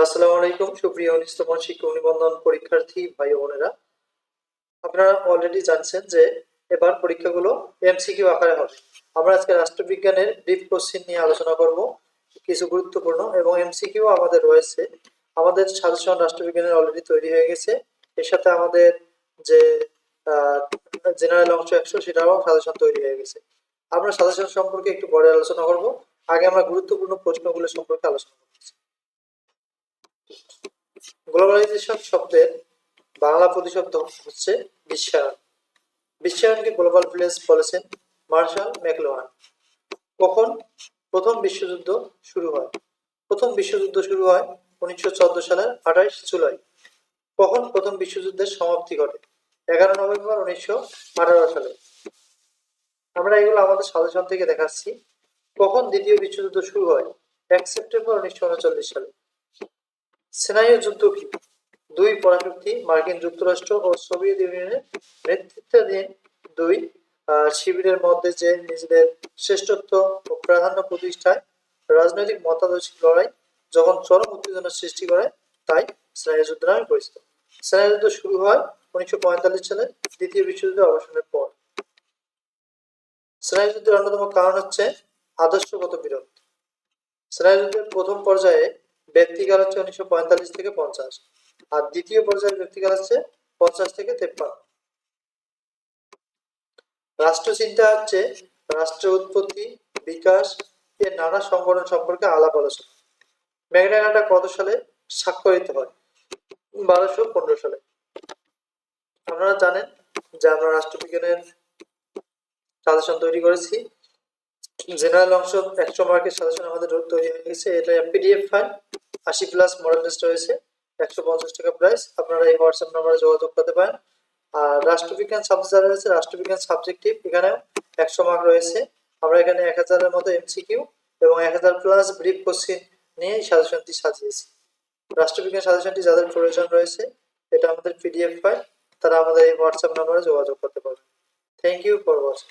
আসসালামু আলাইকুম। সুপ্রিয় উনিশতম শিক্ষক নিবন্ধন পরীক্ষার্থী ভাই বোনেরা, আপনারা অলরেডি জানছেন যে এবার পরীক্ষাগুলো এমসিকিউ আকারে হবে। আমরা আজকে রাষ্ট্রবিজ্ঞানের ব্রিফ কোশ্চিন নিয়ে আলোচনা করব, কিছু গুরুত্বপূর্ণ এবং এমসিকিউ আমাদের রয়েছে। আমাদের সাজেশন রাষ্ট্রবিজ্ঞানের অলরেডি তৈরি হয়ে গেছে। এর সাথে আমাদের যে জেনারেল অংশ একশো সেটাও সাজেশন তৈরি হয়ে গেছে। আমরা সাজেশন সম্পর্কে একটু পরে আলোচনা করব। আগে আমরা গুরুত্বপূর্ণ প্রশ্নগুলো সম্পর্কে আলোচনা করতেছি গ্লোবালাইজেশন শব্দের বাংলা প্রতিশব্দ হচ্ছে বিশ্বায়ন বিশ্বায়নকে গ্লোবাল ভিলেজ বলেছেন মার্শাল ম্যাকলোহান কখন? প্রথম বিশ্বযুদ্ধ শুরু হয়। প্রথম বিশ্বযুদ্ধ শুরু হয় উনিশশো চোদ্দ সালের আঠাইশ জুলাই। কখন প্রথম বিশ্বযুদ্ধের সমাপ্তি ঘটে? এগারো নভেম্বর উনিশশো আঠারো সালে। আমরা এগুলো আমাদের সাজেশন থেকে দেখাচ্ছি। কখন দ্বিতীয় বিশ্বযুদ্ধ শুরু হয়? এক সেপ্টেম্বর উনিশশো উনচল্লিশ সালে। স্নায়ু যুদ্ধ কি? দুই পরাশক্তি, মার্কিন যুক্তরাষ্ট্র ও সোভিয়েত ইউনিয়নের নেতৃত্বাধীন দুই শিবিরের মধ্যে যে নিজেদের শ্রেষ্ঠত্ব ও প্রাধান্য প্রতিষ্ঠায় রাজনৈতিক মতাদর্শিক লড়াই যখন চরম উত্তেজনা সৃষ্টি করে, তাই স্নায়ু যুদ্ধ নামে পরিচিত। স্নায়ু যুদ্ধ শুরু হয় উনিশশো পঁয়তাল্লিশ সালে দ্বিতীয় বিশ্বযুদ্ধের অবসানের পর। স্নায়ু যুদ্ধের অন্যতম কারণ হচ্ছে আদর্শগত বিরোধ। স্নায়ুযুদ্ধের প্রথম পর্যায়ে ব্যক্তিকাল হচ্ছে উনিশশো পঁয়তাল্লিশ থেকে পঞ্চাশ। আর দ্বিতীয় পর্যায়ের ব্যক্তিকাল হচ্ছে পঞ্চাশ থেকে তেপ্পান্ন। রাষ্ট্রচিন্তা হচ্ছে রাষ্ট্র উৎপত্তি, বিকাশ এর নানা সংগঠন সম্পর্কে আলাপ আলোচনা। ম্যাগনাটা কত সালে স্বাক্ষরিত হয়? বারোশো পনেরো সালে। আপনারা জানেন যে আমরা রাষ্ট্রবিজ্ঞানের সাজেশন তৈরি করেছি। জেনারেল অংশ একশো মার্কের সাজেশন আমাদের তৈরি হয়ে গেছে। এটা পিডিএফ ফাইল। আশি প্লাস মডেল টেস্ট রয়েছে একশো পঞ্চাশ টাকা প্রাইস আপনারা এই হোয়াটসঅ্যাপ নাম্বারে যোগাযোগ করতে পারেন। আর রাষ্ট্রবিজ্ঞান সাবজেক্ট যারা রয়েছে, রাষ্ট্রবিজ্ঞান সাবজেক্টিভ এখানে একশো মার্ক রয়েছে। আমরা এখানে এক হাজারের মতো এমসিকিউ এবং এক হাজার প্লাস ব্রিফ কোশ্চিন নিয়ে সাজেশনটি সাজিয়েছি। রাষ্ট্রবিজ্ঞান সাজেশনটি যাদের প্রয়োজন রয়েছে, এটা আমাদের পিডিএফ ফাইল তারা আমাদের এই হোয়াটসঅ্যাপ নাম্বারে যোগাযোগ করতে পারবেন। Thank you for watching